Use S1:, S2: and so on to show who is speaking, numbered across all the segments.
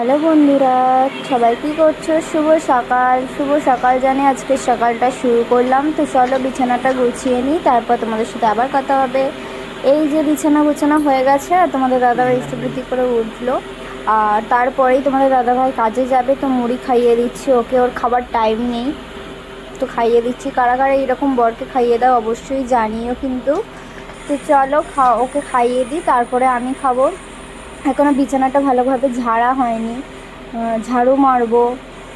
S1: Hello বন্ধুরা, সবাই কী করছ? শুভ সকাল শুভ সকাল জানি আজকে সকালটা শুরু করলাম। তো চলো বিছানাটা গুছিয়ে নিই, তারপর তোমাদের সাথে আবার কথা হবে। এই যে বিছানা গুছানো হয়ে গেছে আর তোমাদের দাদাভাই ইষ্টবৃত্তি করে উঠল। আর তারপরেই তোমাদের দাদাভাই কাজে যাবে, তো মুড়ি খাইয়ে দিচ্ছি। ওকে ওর খাবার টাইম নেই। তো খাইয়ে দিচ্ছি। কারা কারা এরকম বরকে খাইয়ে দাও, অবশ্যই জানিও কিন্তু। তো চলো খা ওকে খাইয়ে দিই, তারপরে আমি খাব। এখনও বিছানাটা ভালোভাবে ঝাড়া হয়নি ঝাড়ু মারবো।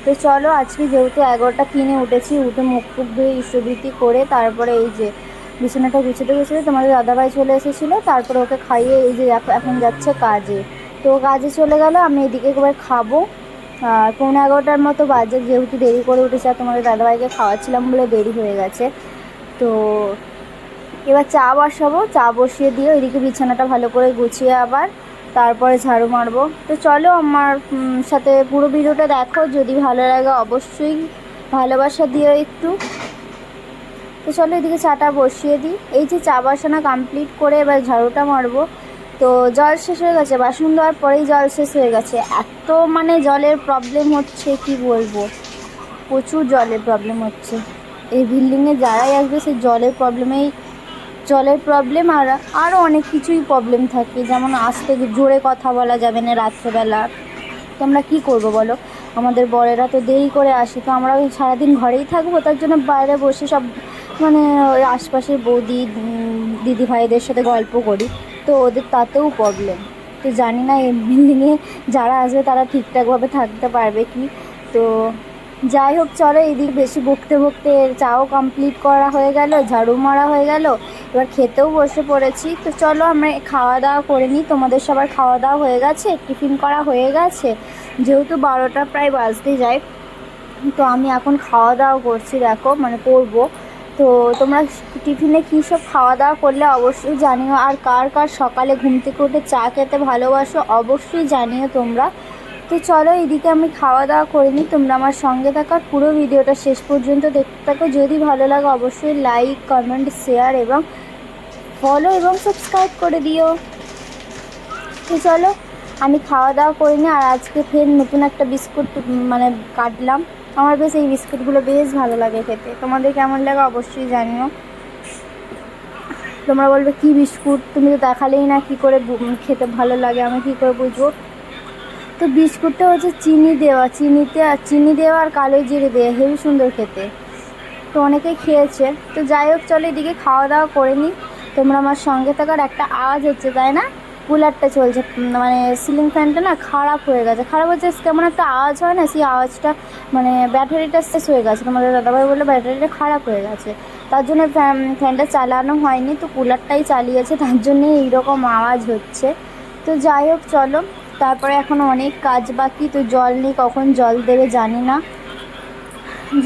S1: তো চলো আজকে যেহেতু এগারোটা কিনে উঠেছি, উঠে মুখ টুক ধুয়ে ইষ্টবৃত্তি করে তারপরে এই যে বিছানাটা গুছোতে গুছোতে তোমাদের দাদাভাই চলে এসেছিল, তারপরে ওকে খাইয়ে এই যে এখন যাচ্ছে কাজে। তো কাজে চলে গেল, আমি এদিকে একবার খাব। আর পৌনে এগারোটার মতো বাজে, যেহেতু দেরি করে উঠেছে আর তোমাদের দাদাভাইকে খাওয়াচ্ছিলাম বলে দেরি হয়ে গেছে। তো এবার চা বসাবো, চা বসিয়ে দিয়ে ওইদিকে বিছানাটা ভালো করে গুছিয়ে আবার তারপরে ঝাড়ু মারবো। তো চলো আমার সাথে পুরো ভিডিওটা দেখো, যদি ভালো লাগে অবশ্যই ভালোবাসা দিও একটু। তো চলো এদিকে চাটা বসিয়ে দিই। এই যে চা বসানো কমপ্লিট করে এবার ঝাড়ুটা মারবো। তো জল শেষ হয়ে গেছে, বাসন দেওয়ার পরেই জল শেষ হয়ে গেছে। এত মানে জলের প্রবলেম হচ্ছে, কি বলব? প্রচুর জলের প্রবলেম হচ্ছে। এই বিল্ডিংয়ে যারাই আসবে, সেই জলের প্রবলেমেই জলের প্রবলেম আর আরও অনেক কিছুই প্রবলেম থাকে। যেমন আসতে জোরে কথা বলা যাবে না রাত্রেবেলা। তো আমরা কী করব বলো? আমাদের বরেরা তো দেরি করে আসে, তো আমরা ওই সারাদিন ঘরেই থাকব, তার জন্য বাইরে বসে সব মানে ওই আশপাশের বৌদি দিদি ভাইদের সাথে গল্প করি, তো ওদের তাতেও প্রবলেম তো জানি না, এই বিল্ডিংয়ে যারা আসবে তারা ঠিকঠাকভাবে থাকতে পারবে কি? তো যাই হোক চলো এদিক বেশি বকতে বকতে চাও কমপ্লিট করা হয়ে গেল, ঝাড়ু মারা হয়ে গেল। এবার খেতেও বসে পড়েছি। তো চলো আমরা খাওয়া দাওয়া করে নিই। তোমাদের সবার খাওয়া দাওয়া হয়ে গেছে, টিফিন করা হয়ে গেছে। যেহেতু বারোটা প্রায় বাজতে যায়, তো আমি এখন খাওয়া দাওয়া করছি, দেখো মানে করব। তো তোমরা টিফিনে কী সব খাওয়া দাওয়া করলে অবশ্যই জানিও। আর কার কার সকালে ঘুম থেকে উঠে চা খেতে ভালোবাসো অবশ্যই জানিও তোমরা। তো চলো, এদিকে আমি খাওয়া দাওয়া করে নিই, তোমরা আমার সঙ্গে থাকার পুরো ভিডিওটা শেষ পর্যন্ত দেখতে থাকো। যদি ভালো লাগে অবশ্যই লাইক কমেন্ট শেয়ার এবং ফলো এবং সাবস্ক্রাইব করে দিও। তো চলো, আমি খাওয়া দাওয়া করে নিই আর আজকে ফের নতুন একটা বিস্কুট মানে কাটলাম। আমার বেশ এই বিস্কুটগুলো বেশ ভালো লাগে খেতে। তোমাদের কেমন লাগে অবশ্যই জানিও। তোমরা বলবে, কি বিস্কুট? তুমি তো দেখালেই না কি করে খেতে ভালো লাগে, আমি কি করে বুঝব? তো বিস্কুটটা হচ্ছে চিনি দেওয়া, চিনিতে আর চিনি দেওয়া আর কালো জিরে দেওয়া হেবি সুন্দর খেতে। তো অনেকেই খেয়েছে। তো যাই হোক, চলো এদিকে খাওয়া দাওয়া করে নিই। তোমরা আমার সঙ্গে থাকার একটা আওয়াজ হচ্ছে, তাই না? কুলারটা চলছে মানে সিলিং ফ্যানটা না খারাপ হয়ে গেছে। খারাপ হচ্ছে, কেমন একটা আওয়াজ হয় না, সেই আওয়াজটা মানে ব্যাটারিটা শেষ হয়ে গেছে। তোমাদের দাদাভাই বলল ব্যাটারিটা খারাপ হয়ে গেছে। তার জন্য ফ্যান, ফ্যানটা চালানো হয়নি, তো কুলারটাই চালিয়েছে, তার জন্যে এইরকম আওয়াজ হচ্ছে। তো যাই হোক, চলো। তারপরে এখন অনেক কাজ বাকি, তো জল নেই, কখন জল দেবে জানি না।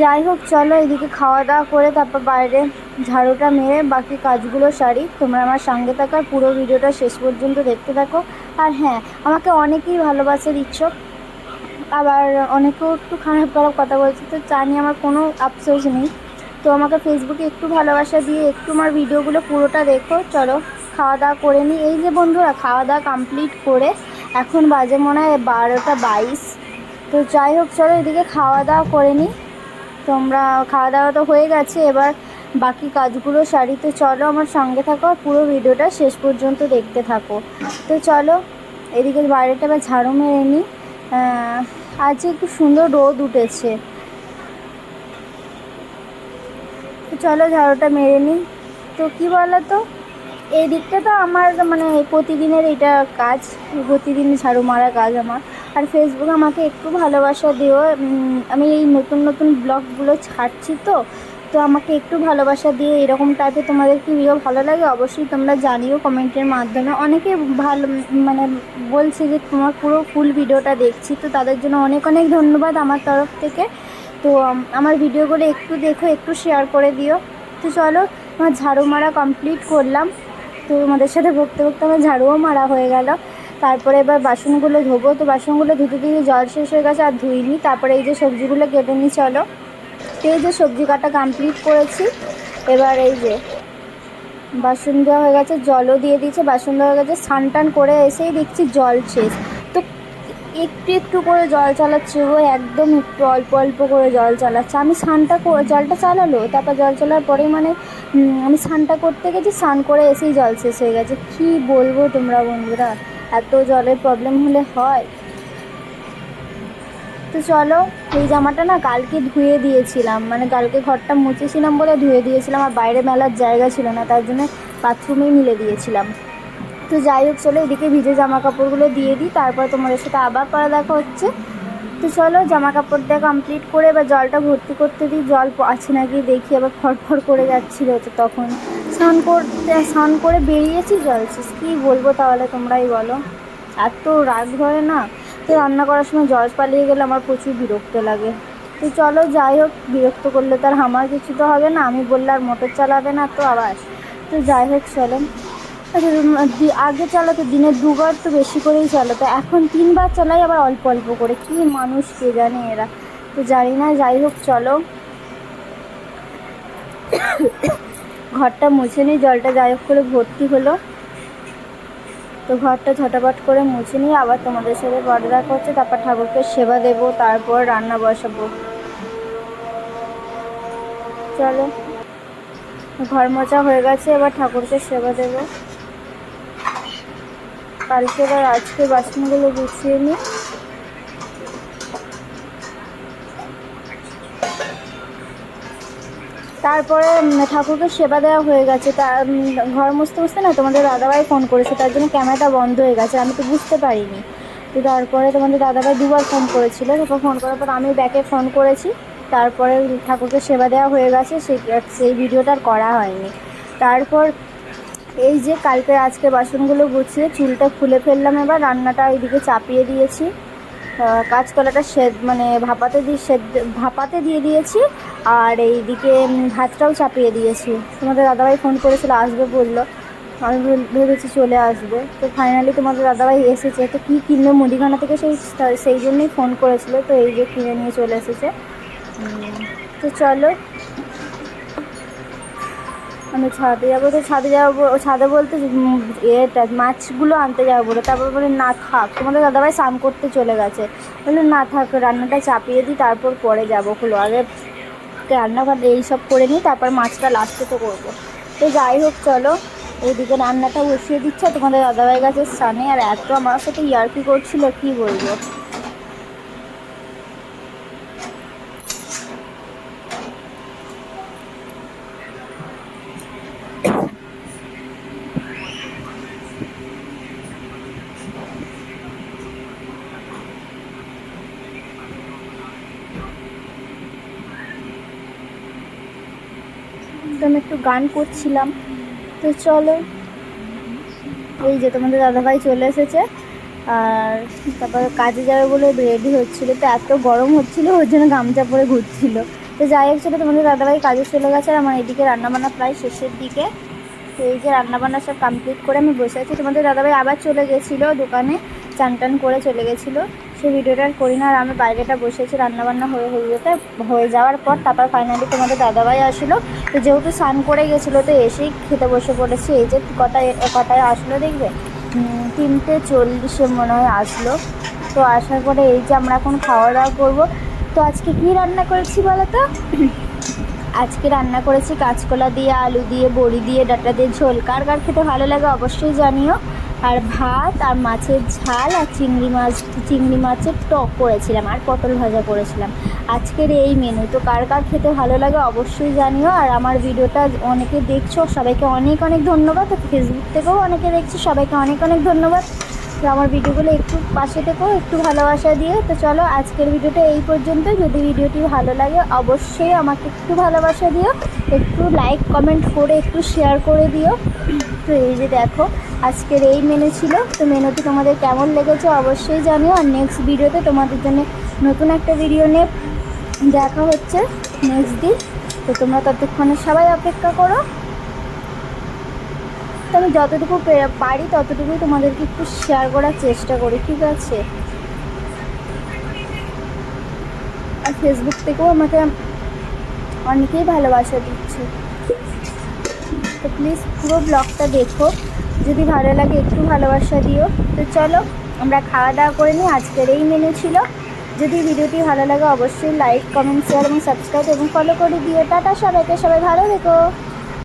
S1: যাই হোক, চলো এদিকে খাওয়া দাওয়া করে তারপর বাইরে ঝাড়ুটা মেরে বাকি কাজগুলো সারি। তোমরা আমার সঙ্গে থাকার পুরো ভিডিওটা শেষ পর্যন্ত দেখতে থাকো। আর হ্যাঁ আমাকে অনেকেই ভালোবাসা দিচ্ছ আবার অনেকেও একটু খারাপ খারাপ কথা বলছে, তো জানি আমার কোনো আফসোস নেই। তো আমাকে ফেসবুকে একটু ভালোবাসা দিয়ে একটু আমার ভিডিওগুলো পুরোটা দেখো, চলো খাওয়া দাওয়া করে নিই। এই যে বন্ধুরা, খাওয়া দাওয়া কমপ্লিট করে এখন বাজে মনে হয় বারোটা বাইশ। তো যাই হোক চলো এদিকে খাওয়া দাওয়া করে নিই তোমরা খাওয়া দাওয়া তো হয়ে গেছে এবার বাকি কাজগুলো সারি। তো চলো আমার সঙ্গে থাকো আর পুরো ভিডিওটা শেষ পর্যন্ত দেখতে থাকো। তো চলো এদিকে বাইরেটা এবার ঝাড়ু মেরে নিই আহ, আজ একটু সুন্দর রোদ উঠেছে। তো চলো ঝাড়ুটা মেরে নিই তো কী বলো তো এই দিকটা তো আমার মানে প্রতিদিনের এটা কাজ, প্রতিদিন ঝাড়ু মারা কাজ আমার। আর ফেসবুকে আমাকে একটু ভালোবাসা দিও আমি এই নতুন নতুন ব্লগগুলো ছাড়ছি তো তো আমাকে একটু ভালোবাসা দিয়ে এরকম টাইপের তোমাদের কি ভিডিও ভালো লাগে অবশ্যই তোমরা জানিও কমেন্টের মাধ্যমে। অনেকে ভালো মানে বলছে যে তোমার পুরো ফুল ভিডিওটা দেখছি, তো তাদের জন্য অনেক অনেক ধন্যবাদ আমার তরফ থেকে। তো আমার ভিডিওগুলো একটু দেখো, একটু শেয়ার করে দিও। তো চলো আমার ঝাড়ু মারা কমপ্লিট করলাম। তো তোমাদের সাথে ভক্তে ভক্তে আমার ঝাড়ুও মারা হয়ে গেল। তারপরে এবার বাসনগুলো ধোবো। তো বাসনগুলো ধুতে ধুতে জল শেষ হয়ে গেছে আর ধুইনি। তারপরে এই যে সবজিগুলো কেটে নিই, চলো। তো এই যে সবজি কাটা কমপ্লিট করেছি। এবার এই যে বাসন দেওয়া হয়ে গেছে, জলও দিয়ে দিয়েছে। বাসন দেওয়া হয়ে গেছে, স্নান টান করে এসেই দেখছি জল শেষ। একটু একটু করে জল চালাচ্ছে, ও একদম একটু অল্প অল্প করে জল চালাচ্ছে। আমি স্নানটা জলটা চালালো, তারপর জল চালার পরেই মানে আমি স্নানটা করতে গেছি, স্নান করে এসেই জল শেষ হয়ে গেছে। কী বলব তোমরা বন্ধুরা, এত জলের প্রবলেম হলে হয়। তো চলো, এই জামাটা না কালকে ধুয়ে দিয়েছিলাম মানে কালকে ঘরটা মুছেছিলাম বলে ধুয়ে দিয়েছিলাম, আর বাইরে মেলার জায়গা ছিল না, তার জন্য বাথরুমেই মিলে দিয়েছিলাম। তো যাই হোক, চলো এদিকে ভিজে জামা কাপড়গুলো দিয়ে দিই, তারপর তোমাদের সাথে আবার পরে দেখা হচ্ছে। তো চলো জামা কাপড়টা কমপ্লিট করে এবার জলটা ভর্তি করতে দিই। জল আছে নাকি দেখি, আবার ফটফট করে যাচ্ছিল তো তখন। স্নান করতে, স্নান করে বেরিয়েছি জল শেষ কী বলব তাহলে তোমরাই বলো। এত রাগ ধরে না, তো রান্না করার সময় জল পালিয়ে গেলে আমার প্রচুর বিরক্ত লাগে। তো চলো, যাই হোক, বিরক্ত করলে তো আর আমার কিছু তো হবে না, আমি বললে আর মোটর চালাবে না তো আবার। তো যাই হোক, চলো। আগে চালাতো, দিনে দুবার তো বেশি করেই চালাতো, এখন তিনবার চালাই আবার অল্প অল্প করে। কি মানুষ কে জানে এরা? তো জানি না, যাই হোক, চলো। ঘরটা মুছে নিই, জলটা যাই হোক করে ভর্তি হলো। তো ঘরটা ঝটাপট করে মুছে নিয়ে আবার তোমাদের সাথে পরে করছে, তারপর ঠাকুরকে সেবা দেবো, তারপর রান্না বসাবো। চলো। ঘর মোচা হয়ে গেছে, এবার ঠাকুরকে সেবা দেবো। কালকে এবার আজকে বাসনগুলো গুছিয়ে নিই তারপরে ঠাকুরকে সেবা দেওয়া হয়ে গেছে। তা ঘর মুছতে মুছতে না তোমাদের দাদাভাই ফোন করেছে, তার জন্য ক্যামেরাটা বন্ধ হয়ে গেছে। আমি তো বুঝতে পারিনি। তো তারপরে তোমাদের দাদাভাই দুবার ফোন করেছিল। তারপর ফোন করার পর আমি ব্যাকে ফোন করেছি। তারপরে ঠাকুরকে সেবা দেওয়া হয়ে গেছে। সেই সেই ভিডিওটা আর করা হয়নি। তারপর এই যে কালকে আজকে বাসনগুলো গুছিয়ে চুলটা খুলে ফেললাম এবার, রান্নাটা ওইদিকে চাপিয়ে দিয়েছি। কাঁচকলাটা সেদ মানে ভাপাতে দিয়ে সেদ্ধ ভাপাতে দিয়ে দিয়েছি আর এইদিকে ভাতটাও চাপিয়ে দিয়েছি। তোমাদের দাদাভাই ফোন করেছিল, আসবে বলল। আমি ভেবেছি চলে আসবে। তো ফাইনালি তোমাদের দাদাভাই এসেছে। তো কী কিনবে মুদিখানা থেকে সেই সেই জন্যই ফোন করেছিল। তো এই যে কিনে নিয়ে চলে এসেছে। তো চলো আমি ছাদে যাব তো ছাদে যাব ছাদে বলতে এটা মাছগুলো আনতে যাব বলে। তারপর বলে, না, থাক। তোমাদের দাদাভাই স্নান করতে চলে গেছে। বলল না, থাক, রান্নাটা চাপিয়ে দিই, তারপর পরে যাব। হলো আগে রান্নাঘর এইসব করে নিই, তারপর মাছটা লাস্টে তো করব। তো যাই হোক, চলো। এইদিকে রান্নাটা বসিয়ে দিচ্ছে তোমাদের দাদাভাই গাছের স্নানে। আর এত আমার সাথে ইয়ার্কি করছিল, কি বলব তো আমি একটু গান করছিলাম। তো চলো, এই যে তোমাদের দাদাভাই চলে এসেছে, আর তারপর কাজে যাবে বলে রেডি হচ্ছিল। তো এত গরম হচ্ছিল, ওর জন্য গামছা পরে ঘুরছিল। তো যাই হোক ছিল তোমাদের দাদাভাই কাজে চলে গেছে, আর আমার এদিকে রান্নাবান্না প্রায় শেষের দিকে। তো এই যে রান্নাবান্না সব কমপ্লিট করে আমি বসে আছি। তোমাদের দাদাভাই আবার চলে গেছিল দোকানে চান টান করে চলে গেছিল। সেই ভিডিওটা করি না, আর আমি বাইরেটা বসেছি রান্নাবান্না হয়ে হয়ে যেতে হয়ে যাওয়ার পর তারপর ফাইনালি তোমাদের দাদাভাই আসলো। তো যেহেতু স্নান করে গেছিল, তো এসেই খেতে বসে পড়েছি। এই যে কটায় কটায় আসলো দেখবে? তিনটে চল্লিশে মনে হয় আসলো। তো আসার পরে এই যে আমরা এখন খাওয়া দাওয়া করব। তো আজকে কী রান্না করেছি বলো তো? আজকে রান্না করেছি কাঁচকলা দিয়ে, আলু দিয়ে, বড়ি দিয়ে, ডাটা দিয়ে ঝোল। কার কার খেতে ভালো লাগে অবশ্যই জানিও। আর ভাত আর মাছের ঝাল আর চিংড়ি মাছ, চিংড়ি মাছের টক করেছিলাম আর পটল ভাজা করেছিলাম। আজকের এই মেনু তো কার কার খেতে ভালো লাগে অবশ্যই জানিও। আর আমার ভিডিওটা অনেকে দেখছ, সবাইকে অনেক অনেক ধন্যবাদ। ফেসবুক থেকেও অনেকে দেখছি, সবাইকে অনেক অনেক ধন্যবাদ। তো আমার ভিডিওগুলো একটু পাশে থেকেও একটু ভালোবাসা দিয়ে। তো চলো, আজকের ভিডিওটা এই পর্যন্ত যদি ভিডিওটি ভালো লাগে, অবশ্যই আমাকে একটু ভালোবাসা দিও। একটু লাইক কমেন্ট করে একটু শেয়ার করে দিও। তো এই যে দেখো, আজকের এই মেনু ছিল। তো মেনুটি তোমাদের কেমন লেগেছে অবশ্যই জানিও। আর নেক্সট ভিডিওতে তোমাদের জন্য নতুন একটা ভিডিও নিয়ে দেখা হচ্ছে নেক্সট দিন। তো তোমরা ততক্ষণে সবাই অপেক্ষা করো। তো আমি যতটুকু পারি ততটুকুই তোমাদেরকে একটু শেয়ার করার চেষ্টা করি, ঠিক আছে? আর ফেসবুক থেকেও আমাকে অনেকেই ভালোবাসা দিচ্ছে। তো প্লিজ পুরো ব্লগটা দেখো। যদি ভালো লাগে একটু ভালোবাসা দিও। তো চলো, আমরা খাওয়া দাওয়া করে নিই। আজকের এই মেনু ছিল। যদি ভিডিওটি ভালো লাগে অবশ্যই লাইক কমেন্ট শেয়ার এবং সাবস্ক্রাইব এবং ফলো করে দিও। টাটা সবাইকে, সবাই ভালো থেকো।